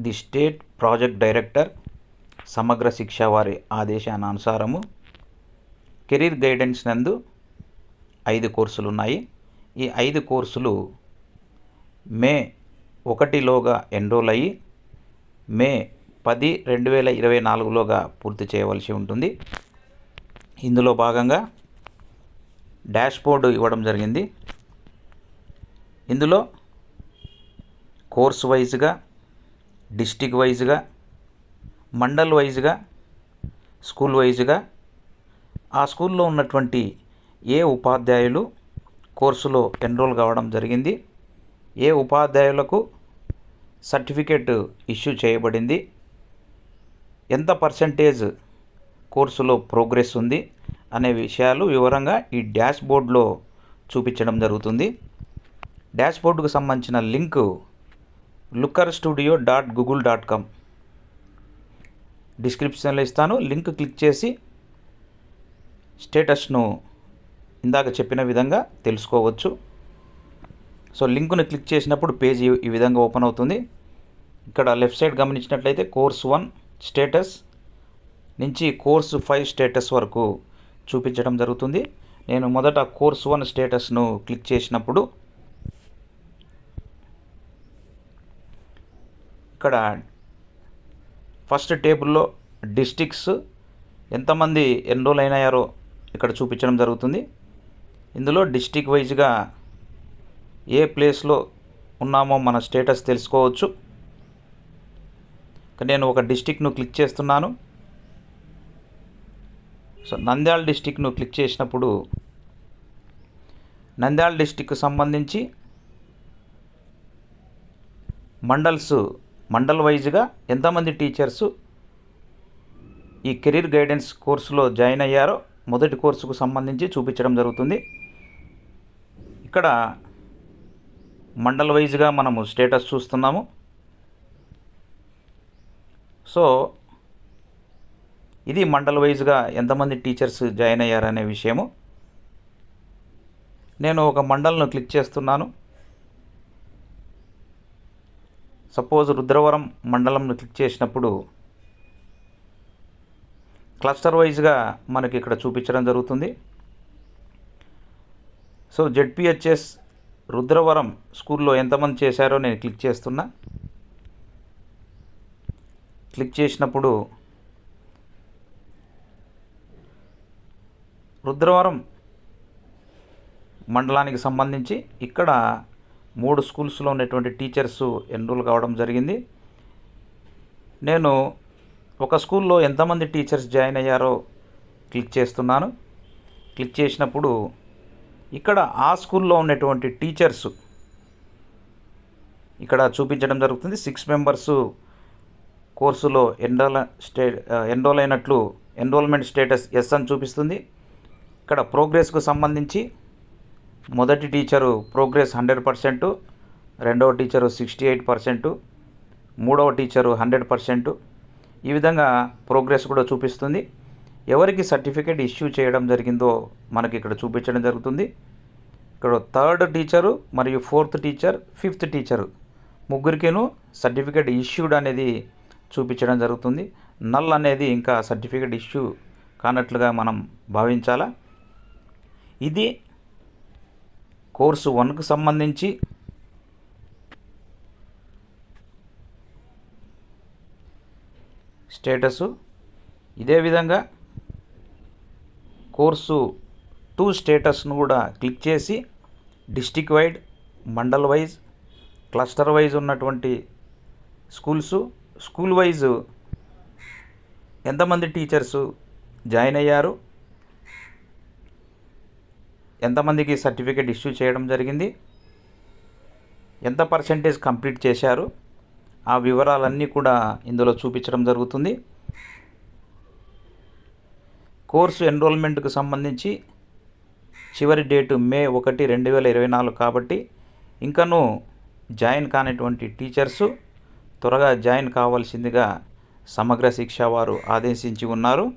The state project director సమగ్ర శిక్ష వారి ఆదేశానుసారము కెరీర్ గైడెన్స్ నందు ఐదు కోర్సులు ఉన్నాయి ఈ ఐదు కోర్సులు మే ఒకటిలోగా ఎన్రోల్ అయ్యి మే పది రెండు వేల ఇరవై నాలుగులోగా పూర్తి చేయవలసి ఉంటుంది. ఇందులో భాగంగా డాష్ బోర్డు ఇవ్వడం జరిగింది. ఇందులో కోర్స్ వైజ్గా డిస్టిక్ వైజ్గా మండల్ వైజ్గా స్కూల్ వైజ్గా ఆ స్కూల్లో ఉన్నటువంటి ఏ ఉపాధ్యాయులు కోర్సులో ఎన్రోల్ కావడం జరిగింది ఏ ఉపాధ్యాయులకు సర్టిఫికేట్ ఇష్యూ చేయబడింది ఎంత పర్సంటేజ్ కోర్సులో ప్రోగ్రెస్ ఉంది అనే విషయాలు వివరంగా ఈ డాష్ బోర్డ్లో చూపించడం జరుగుతుంది. డాష్ బోర్డుకు సంబంధించిన link looker studio dot Google dot com. డిస్క్రిప్షన్లో ఇస్తాను. లింక్ క్లిక్ చేసి స్టేటస్ను ఇందాక చెప్పిన విధంగా తెలుసుకోవచ్చు. సో లింకును క్లిక్ చేసినప్పుడు పేజీ ఈ విధంగా ఓపెన్ అవుతుంది. ఇక్కడ లెఫ్ట్ సైడ్ గమనించినట్లయితే కోర్స్ వన్ స్టేటస్ నుంచి కోర్స్ ఫైవ్ స్టేటస్ వరకు చూపించడం జరుగుతుంది. నేను మొదట కోర్స్ వన్ స్టేటస్ను క్లిక్ చేసినప్పుడు ఇక్కడ ఫస్ట్ టేబుల్లో డిస్టిక్స్ ఎంతమంది ఎన్రోల్ అయినాయారో ఇక్కడ చూపించడం జరుగుతుంది. ఇందులో డిస్టిక్ వైజ్గా ఏ ప్లేస్లో ఉన్నామో మన స్టేటస్ తెలుసుకోవచ్చు. నేను ఒక డిస్టిక్ను క్లిక్ చేస్తున్నాను. సో నంద్యాల డిస్టిక్ను క్లిక్ చేసినప్పుడు నంద్యాల డిస్టిక్కు సంబంధించి మండల్స్ మండల్ వైజ్గా ఎంతమంది టీచర్స్ ఈ కెరీర్ గైడెన్స్ కోర్సులో జాయిన్ అయ్యారో మొదటి కోర్సుకు సంబంధించి చూపించడం జరుగుతుంది. ఇక్కడ మండల్ వైజ్గా మనము స్టేటస్ చూస్తున్నాము. సో ఇది మండల్ వైజ్గా ఎంతమంది టీచర్స్ జాయిన్ అయ్యారనే విషయము. నేను ఒక మండల్ను క్లిక్ చేస్తున్నాను. సపోజ్ రుద్రవరం మండలంను క్లిక్ చేసినప్పుడు క్లస్టర్ వైజ్గా మనకి ఇక్కడ చూపించడం జరుగుతుంది. సో జెడ్పిహెచ్ఎస్ రుద్రవరం స్కూల్లో ఎంతమంది చేశారో నేను క్లిక్ చేస్తున్నా. క్లిక్ చేసినప్పుడు రుద్రవరం మండలానికి సంబంధించి ఇక్కడ మూడు స్కూల్స్లో ఉన్నటువంటి టీచర్స్ ఎన్రోల్ కావడం జరిగింది. నేను ఒక స్కూల్లో ఎంతమంది టీచర్స్ జాయిన్ అయ్యారో క్లిక్ చేస్తున్నాను. క్లిక్ చేసినప్పుడు ఇక్కడ ఆ స్కూల్లో ఉన్నటువంటి టీచర్స్ ఇక్కడ చూపించడం జరుగుతుంది. సిక్స్ మెంబర్స్ కోర్సులో ఎన్రోల్ స్టే ఎన్రోల్ అయినట్లు ఎన్రోల్మెంట్ స్టేటస్ ఎస్ అని చూపిస్తుంది. ఇక్కడ ప్రోగ్రెస్కు సంబంధించి మొదటి టీచరు ప్రోగ్రెస్ హండ్రెడ్ పర్సెంటు రెండవ టీచరు సిక్స్టీ ఎయిట్ పర్సెంటు మూడవ టీచరు హండ్రెడ్ పర్సెంటు. ఈ విధంగా ప్రోగ్రెస్ కూడా చూపిస్తుంది. ఎవరికి సర్టిఫికేట్ ఇష్యూ చేయడం జరిగిందో మనకి ఇక్కడ చూపించడం జరుగుతుంది. ఇక్కడ థర్డ్ టీచరు మరియు ఫోర్త్ టీచర్ ఫిఫ్త్ టీచరు ముగ్గురికేను సర్టిఫికేట్ ఇష్యూడ్ అనేది చూపించడం జరుగుతుంది. నల్ అనేది ఇంకా సర్టిఫికేట్ ఇష్యూ కానట్లుగా మనం భావించాలా? ఇది కోర్సు వన్కు సంబంధించి స్టేటసు. ఇదే విధంగా కోర్సు టూ స్టేటస్ను కూడా క్లిక్ చేసి district wide mandal wise cluster wise ఉన్నటువంటి స్కూల్స్. స్కూల్ వైజ్ ఎంతమంది టీచర్సు జాయిన్ అయ్యారు? ఎంతమందికి సర్టిఫికేట్ ఇష్యూ చేయడం జరిగింది? ఎంత పర్సంటేజ్ కంప్లీట్ చేశారు? ఆ వివరాలన్నీ కూడా ఇందులో చూపించడం జరుగుతుంది. కోర్సు ఎన్రోల్మెంట్కు సంబంధించి చివరి డేటు మే ఒకటి రెండు వేల ఇరవై నాలుగు కాబట్టి ఇంకనూ జాయిన్ కానటువంటి టీచర్సు త్వరగా జాయిన్ కావాల్సిందిగా సమగ్ర శిక్ష వారు ఆదేశించి ఉన్నారు.